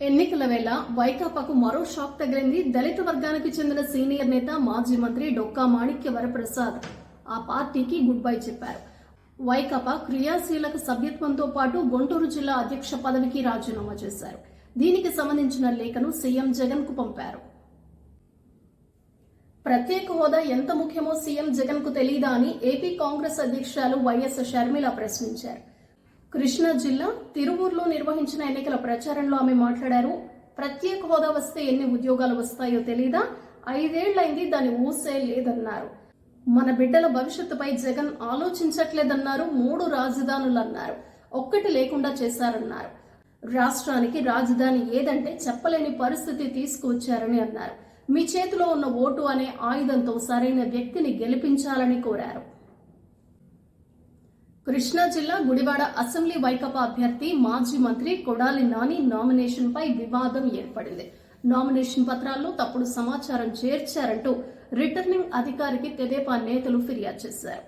ఎన్నికల వేళ వైకాపాకు మరో షాక్ తగిలింది దళిత వర్గానికి చెందిన సీనియర్ నేత మాజీ మంత్రి డొక్కా మాణిక్య వరప్రసాద్. ఆ పార్టీకి గుడ్ బై చెప్పారు. వైకాపా క్రియాశీలక సభ్యత్వంతో పాటు గుంటూరు జిల్లా అధ్యక్ష పదవికి రాజీనామా చేశారు. దీనికి సంబంధించిన లేఖను సీఎం జగన్కు పంపారు. ప్రత్యేక హోదా ఎంత ముఖ్యమో సీఎం జగన్కు తెలియదా అని ఏపీ కాంగ్రెస్ అధ్యక్షురాలు వైఎస్ షర్మిల ప్రశ్నించారు. కృష్ణా జిల్లా తిరువూరులో నిర్వహించిన ఎన్నికల ప్రచారంలో ఆమె మాట్లాడారు. ప్రత్యేక హోదా వస్తే ఎన్ని ఉద్యోగాలు వస్తాయో తెలీదా? ఐదేళ్ళైంది దాని ఊసే లేదన్నారు. మన బిడ్డల భవిష్యత్తుపై జగన్ ఆలోచించట్లేదన్నారు మూడు రాజధానులు అన్నారు ఒక్కటి లేకుండా చేశారన్నారు. రాష్ట్రానికి రాజధాని ఏదంటే చెప్పలేని పరిస్థితి తీసుకువచ్చారని అన్నారు. మీ చేతిలో ఉన్న ఓటు అనే ఆయుధంతో సరైన వ్యక్తిని గెలిపించాలని కోరారు. కృష్ణా జిల్లా గుడివాడ అసెంబ్లీ వైకాపా అభ్యర్థి మాజీ మంత్రి కొడాలి నాని నామినేషన్ పై వివాదం ఏర్పడింది. నామినేషన్ పత్రాల్లో తప్పుడు సమాచారం చేర్చారంటూ రిటర్నింగ్ అధికారికి తెదేపా నేతలు ఫిర్యాదు చేశారు.